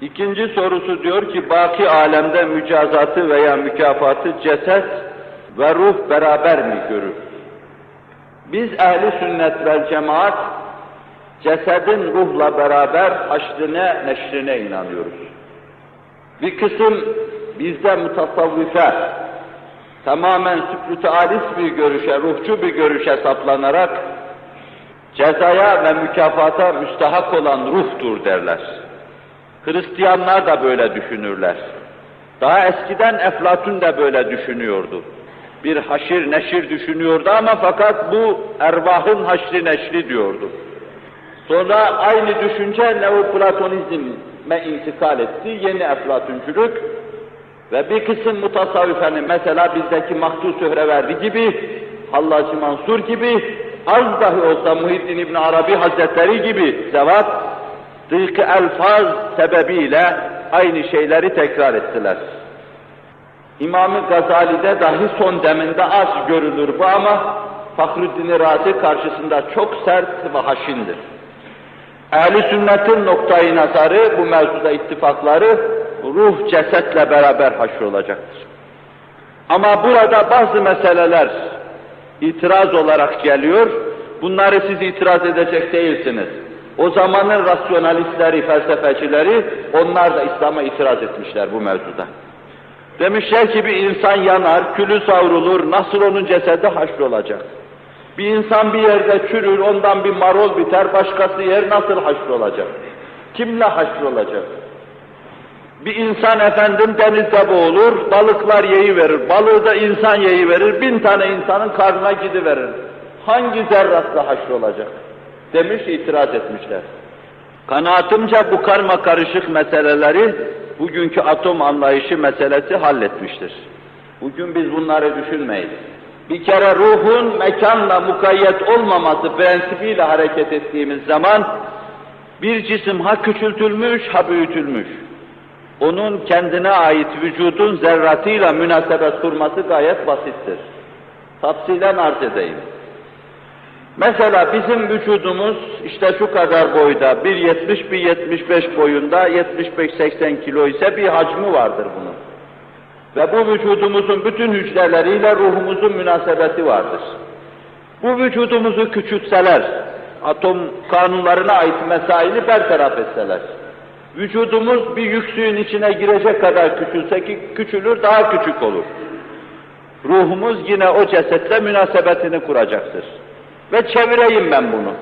İkinci sorusu diyor ki baki alemde mücazatı veya mükafatı ceset ve ruh beraber mi görür? Biz ehli sünnet vel cemaat cesedin ruhla beraber haşrine neşrine inanıyoruz. Bir kısım bizde mutasavvife, tamamen sükrütealist bir görüşe, ruhçu bir görüşe saplanarak cezaya ve mükafata müstahak olan ruhtur derler. Hristiyanlar da böyle düşünürler. Daha eskiden Eflatun da böyle düşünüyordu. Bir haşir neşir düşünüyordu ama fakat bu ervahın haşri neşri diyordu. Sonra aynı düşünce neoplatonizme intikal etti, yeni eflatunculuk ve bir kısım mutasavvifenin mesela bizdeki Mahdû Sühreverdi gibi, Hallacı Mansur gibi, az dahi olsa Muhyiddin İbn Arabi Hazretleri gibi zevat, dık elfaz sebebiyle aynı şeyleri tekrar ettiler. İmam-ı Gazali'de dahi son deminde az görülür bu ama Fahruddin Razi karşısında çok sert ve haşindir. Ehli sünnetin noktayı nazarı, bu mevzuda ittifakları ruh cesetle beraber haşrolacaktır. Ama burada bazı meseleler itiraz olarak geliyor. Bunları siz itiraz edecek değilsiniz. O zamanın rasyonalistleri, felsefecileri onlar da İslam'a itiraz etmişler bu mevzuda. Demişler ki bir insan yanar, külü savrulur, nasıl onun cesedi haşrolacak? Bir insan bir yerde çürür, ondan bir marol biter, başkası yer nasıl haşrolacak? Kimle haşrolacak? Bir insan efendim denizde boğulur, balıklar yeyi verir, balığı da insan yeyi verir, bin tane insanın karnına gidiverir. Hangi zerratla haşrolacak? Demiş, itiraz etmişler. Kanaatimce bu karma karışık meseleleri bugünkü atom anlayışı meselesi halletmiştir. Bugün biz bunları düşünmeyiz. Bir kere ruhun mekanla mukayyet olmaması prensibiyle hareket ettiğimiz zaman bir cisim ha küçültülmüş ha büyütülmüş. Onun kendine ait vücudun zerratıyla münasebet kurması gayet basittir. Tafsilen arz edeyim. Mesela bizim vücudumuz işte şu kadar boyda, 1.70 1.75 boyunda, 75-80 kilo ise bir hacmi vardır bunun. Ve bu vücudumuzun bütün hücreleriyle ruhumuzun münasebeti vardır. Bu vücudumuzu küçültseler, atom kanunlarına ait mesaili bertaraf etseler, vücudumuz bir yüksüğün içine girecek kadar küçülse ki küçülür, daha küçük olur. Ruhumuz yine o cesetle münasebetini kuracaktır. Ve çevireyim ben bunu.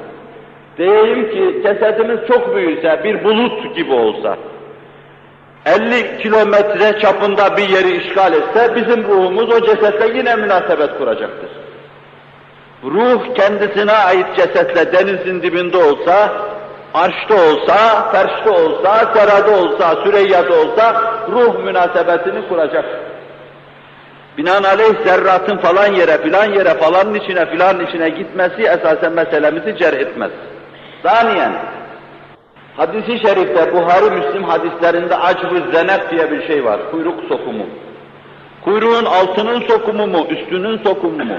Diyeyim ki cesedimiz çok büyüse, bir bulut gibi olsa, 50 kilometre çapında bir yeri işgal etse, bizim ruhumuz o cesetle yine münasebet kuracaktır. Ruh kendisine ait cesetle denizin dibinde olsa, arşta olsa, ferşte olsa, serada olsa, süreyyada olsa, ruh münasebetini kuracaktır. Binaenaleyh zerratın falan yere, filan yere, falanın içine, filanın içine gitmesi esasen meselemizi cerh etmez. Saniyen, hadisi şerifte, Buhari Müslim hadislerinde acb-ı zenek diye bir şey var, kuyruk sokumu. Kuyruğun altının sokumu mu, üstünün sokumu mu?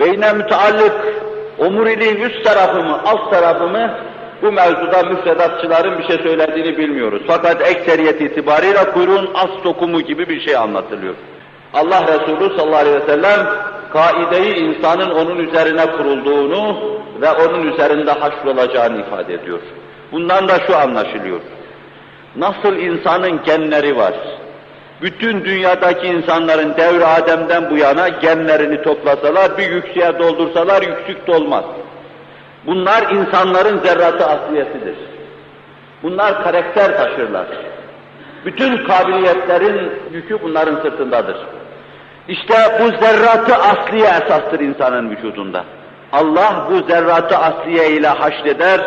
Beyne müteallık, omuriliğin üst tarafı mı, alt tarafı mı? Bu mevzuda müfredatçıların bir şey söylediğini bilmiyoruz. Fakat ekseriyet itibariyle kuyruğun az sokumu gibi bir şey anlatılıyor. Allah Resulü sallallahu aleyhi ve sellem kaideyi insanın onun üzerine kurulduğunu ve onun üzerinde haşrolacağını ifade ediyor. Bundan da şu anlaşılıyor. Nasıl insanın genleri var? Bütün dünyadaki insanların devri Adem'den bu yana genlerini toplasalar, bir yükseğe doldursalar yüksük dolmaz. Bunlar insanların zerratı asliyetidir. Bunlar karakter taşırlar. Bütün kabiliyetlerin yükü bunların sırtındadır. İşte bu zerratı asliye esastır insanın vücudunda. Allah bu zerratı asliye ile haşreder,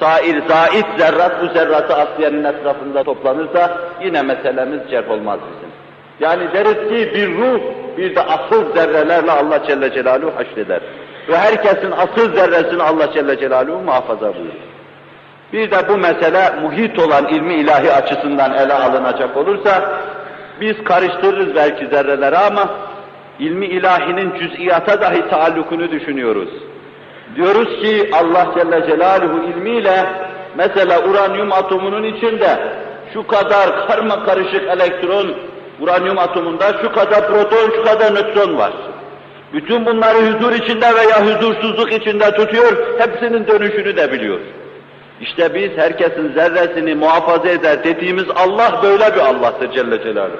sair zait zerrat bu zerratı asliyenin etrafında toplanırsa yine meselemiz cerh olmaz bizim. Yani deriz ki bir ruh bir de asıl zerrelerle Allah Celle Celaluhu haşreder. Ve herkesin asıl zerresini Allah Celle Celaluhu muhafaza buyurur. Bir de bu mesele muhit olan ilmi ilahi açısından ele alınacak olursa, biz karıştırırız belki zerreleri ama ilmi ilahinin cüz'iyata dahi taallukunu düşünüyoruz. Diyoruz ki Allah Celle Celaluhu ilmiyle mesela uranyum atomunun içinde şu kadar karma karışık elektron, uranyum atomunda şu kadar proton, şu kadar nötron var. Bütün bunları huzur içinde veya huzursuzluk içinde tutuyor, hepsinin dönüşünü de biliyor. İşte biz herkesin zerresini muhafaza eder dediğimiz Allah böyle bir Allah'tır Celle Celaluhu.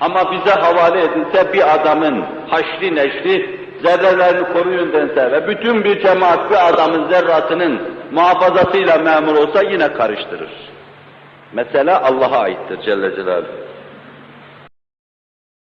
Ama bize havale edilse bir adamın haşri neşri zerrelerini koruyun dense ve bütün bir cemaat bir adamın zerratının muhafazasıyla memur olsa yine karıştırır. Mesele Allah'a aittir Celle Celaluhu.